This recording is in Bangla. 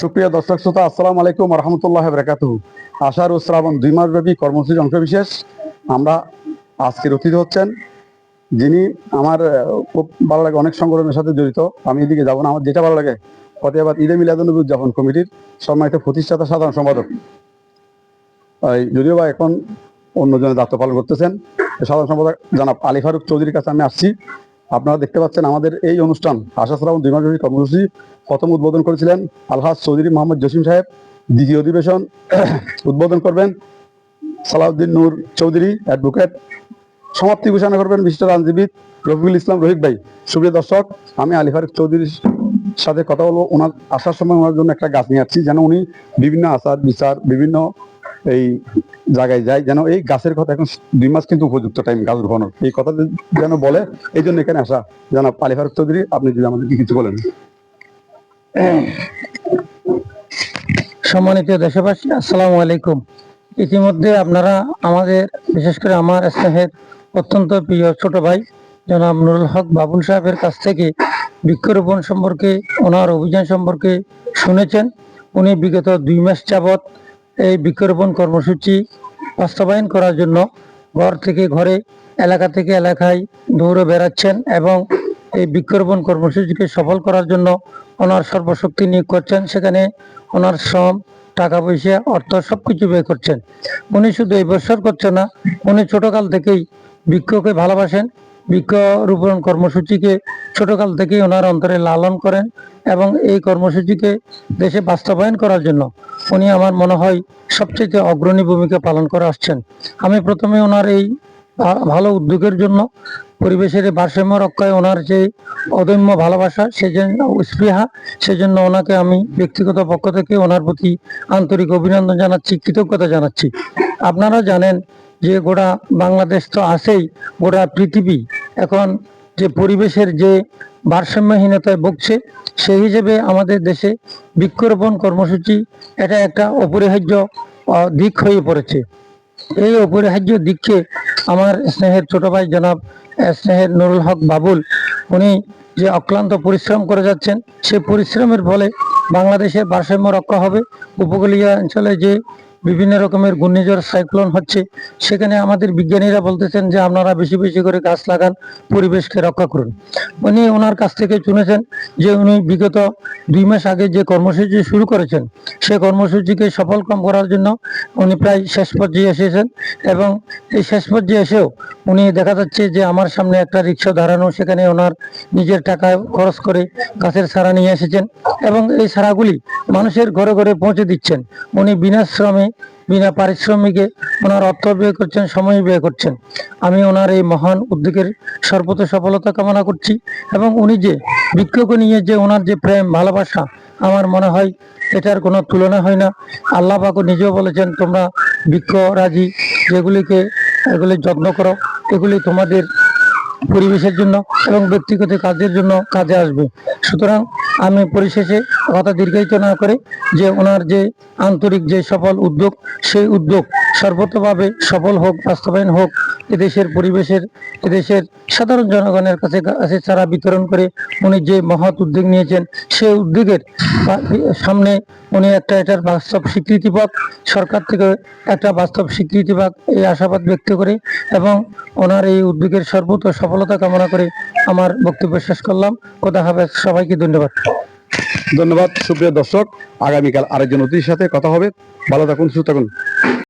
সুপ্রিয় দর্শক শ্রোতা, আসসালামু আলাইকুম রহমতুল্লাহ বরাকাতু আষাঢ় ও শ্রাবণ দুই মাসব্যাপী কর্মসূচির অংশবিশেষ। আমরা আজকের অতিথি হচ্ছেন, যিনি আমার খুব ভালো লাগে, অনেক সংগঠনের সাথে জড়িত। আমি এদিকে যাব না, আমার যেটা ভালো লাগে, ফতেহাবাদ ঈদে মিলাদুন্নবী উদযাপন কমিটির সম্মানিত প্রতিষ্ঠাতা সাধারণ সম্পাদক। যদিও বা এখন অন্যজনের দায়িত্ব পালন করতেছেন, সাধারণ সম্পাদক জানাব আলী ফারুক চৌধুরীর কাছে আমি আসছি। আপনারা দেখতে পাচ্ছেন আমাদের এই অনুষ্ঠান আশা শ্রাবণ দুই মাসব্যাপী কর্মসূচি প্রথম উদ্বোধন করেছিলেন আলহাজ চৌধুরী মোহাম্মদ জসিম সাহেব। দ্বিতীয় অধিবেশন উদ্বোধন করবেন সালাউদ্দিন নূর চৌধুরী, অ্যাডভোকেট। সমাপ্তি ঘোষণা করবেন বিশিষ্ট রাজনীতিবিদ রফিকুল ইসলাম রহিক ভাই। সুপ্রিয় দর্শক, আমি আলী ফারুক চৌধুরীর সাথে কথা বলব। ওনার আসার সময় ওনার জন্য একটা গাছ নিয়ে আসছি, যেন উনি বিভিন্ন আচার বিচার বিভিন্ন এই জায়গায় যায়, যেন এই গাছের কথা এখন দুই মাস কিন্তু উপযুক্ত টাইম গাছ রোপণের এই কথা যেন বলে, এই জন্য এখানে আসা। জানাব আলী ফারুক চৌধুরী, আপনি যদি আমাদেরকে কিছু বলেন। সম্মানিত দেশবাসী, আসসালামু আলাইকুম। ইতিমধ্যে আপনারা আমাদের, বিশেষ করে আমার স্নেহের অত্যন্ত প্রিয় ছোট ভাই, জনাব নুরুল হক বাবুল সাহেবের কাছ থেকে বৃক্ষরোপণ সম্পর্কে, ওনার অভিযান সম্পর্কে শুনেছেন। উনি বিগত দুই মাস যাবৎ এই বৃক্ষরোপণ কর্মসূচি বাস্তবায়ন করার জন্য ঘর থেকে ঘরে, এলাকা থেকে এলাকায় দৌড়ে বেড়াচ্ছেন এবং এই বৃক্ষরোপণ কর্মসূচিকে সফল করার জন্য ওনার সর্বশক্তি নিয়োগ করছেন। সেখানে ওনার শ্রম টাকা পয়সা অর্থ সবকিছু ব্যয় করছেন। উনি শুধু এই বছর করছেন না, উনি ছোটকাল থেকেই বৃক্ষকে ভালোবাসেন। বৃক্ষ রোপণ কর্মসূচিকে ছোটকাল থেকেই ওনার অন্তরে লালন করেন এবং এই কর্মসূচিকে দেশে বাস্তবায়ন করার জন্য উনি আমার মনে হয় সবচেয়ে অগ্রণী ভূমিকা পালন করে আসছেন। আমি প্রথমে ওনার এই ভালো উদ্যোগের জন্য পরিবেশের ভারসাম্য রক্ষায় ওনার যে অদম্য ভালোবাসা সেজন্য স্পৃহা সেজন্য ওনাকে আমি ব্যক্তিগত পক্ষ থেকে ওনার প্রতি আন্তরিক অভিনন্দন জানাচ্ছি, কৃতজ্ঞতা জানাচ্ছি। আপনারা জানেন যে গোটা বাংলাদেশ তো আছেই, গোটা পৃথিবী। এখন যে পরিবেশের যে ভারসাম্যহীনতায় ভুগছে, সেই হিসেবে আমাদের দেশে বৃক্ষরোপণ কর্মসূচি এটা একটা অপরিহার্য দিক হয়ে পড়েছে। এই অপরিহার্য দিককে আমার স্নেহের ছোট ভাই জনাব স্নেহের নুরুল হক বাবুল, উনি যে অক্লান্ত পরিশ্রম করে যাচ্ছেন, সে পরিশ্রমের ফলে বাংলাদেশের ভারসাম্য রক্ষা হবে। উপকূলীয় অঞ্চলে যে বিভিন্ন রকমের ঘূর্ণিঝড় সাইক্লোন হচ্ছে। সেখানে আমাদের বিজ্ঞানীরা বলতেছেন যে আপনারা বেশি বেশি করে গাছ লাগান, পরিবেশকে রক্ষা করুন। উনি ওনার কাছ থেকে শুনেছেন যে উনি বিগত দুই মাস আগে যে কর্মসূচি শুরু করেছেন সেই কর্মসূচিকে সফলকাম করার জন্য উনি প্রায় শেষ পর্যায়ে এসেছেন এবং এই শেষ পর্যায়ে এসেও উনি দেখা যাচ্ছে যে আমার সামনে একটা রিক্সা দাঁড়ানো, সেখানে ওনার নিজের টাকা খরচ করে গাছের চারা নিয়ে এসেছেন এবং এই চারাগুলি মানুষের ঘরে ঘরে পৌঁছে দিচ্ছেন। উনি বিনা শ্রমে বিনা পারিশ্রমিকে ওনার অর্থ ব্যয় করছেন, সময় ব্যয় করছেন। আমি ওনার এই মহান উদ্যোগের সর্বত সফলতা কামনা করছি এবং উনি যে বৃক্ষকে নিয়ে যে ওনার যে প্রেম, ভালোবাসা, আমার মনে হয় এটার কোনো তুলনা হয় না। আল্লাহ পাকও নিজেও বলেছেন, তোমরা বৃক্ষ রাজি, যেগুলিকে, এগুলি যত্ন করো, এগুলি তোমাদের পরিবেশের জন্য এবং ব্যক্তিগত কাজের জন্য কাজে আসবে। সুতরাং আমি পরিশেষে কথা দীর্ঘায়িত না করে যে ওনার যে আন্তরিক যে সফল উদ্যোগ, সেই উদ্যোগ সর্বতভাবে সফল হোক, বাস্তবায়ন হোক, এদেশের পরিবেশের, এদেশের সাধারণ জনগণের কাছে কাছে চারা বিতরণ করে উনি যে মহৎ উদ্যোগ নিয়েছেন, সেই উদ্যোগের সামনে উনি একটা এটার বাস্তব স্বীকৃতি পাক, সরকার থেকে একটা বাস্তব স্বীকৃতি পাক, এই আশাবাদ ব্যক্ত করে এবং ওনার এই উদ্যোগের সর্বত সফলতা কামনা করে আমার বক্তব্য শেষ করলাম। কথা হবে সবাইকে ধন্যবাদ। ধন্যবাদ সুপ্রিয় দর্শক। আগামীকাল আরেকজন অতিথির সাথে কথা হবে। ভালো থাকুন সুস্থ থাকুন।